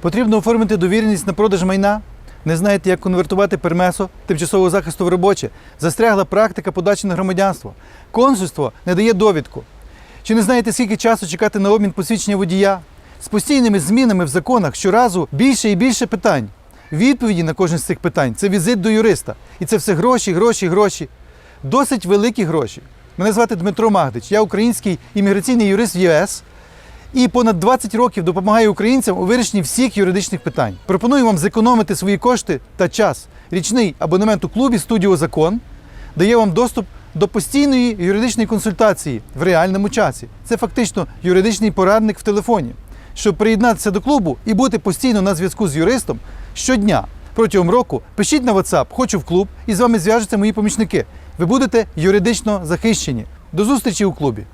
Потрібно оформити довіреність на продаж майна. Не знаєте, як конвертувати пермесо тимчасового захисту в робоче. Застрягла практика подачі на громадянство. Консульство не дає довідку. Чи не знаєте, скільки часу чекати на обмін посвідчення водія? З постійними змінами в законах щоразу більше і більше питань. Відповіді на кожне з цих питань це візит до юриста. І це все гроші, гроші, гроші. Досить великі гроші. Мене звати Дмитро Магдич, я український імміграційний юрист в ЄС і понад 20 років допомагаю українцям у вирішенні всіх юридичних питань. Пропоную вам зекономити свої кошти та час. Річний абонемент у клубі Студіо Закон дає вам доступ до постійної юридичної консультації в реальному часі. Це фактично юридичний порадник в телефоні. Щоб приєднатися до клубу і бути постійно на зв'язку з юристом щодня протягом року пишіть на WhatsApp Хочу в клуб і з вами зв'яжуться мої помічники. Ви будете юридично захищені. До зустрічі у клубі.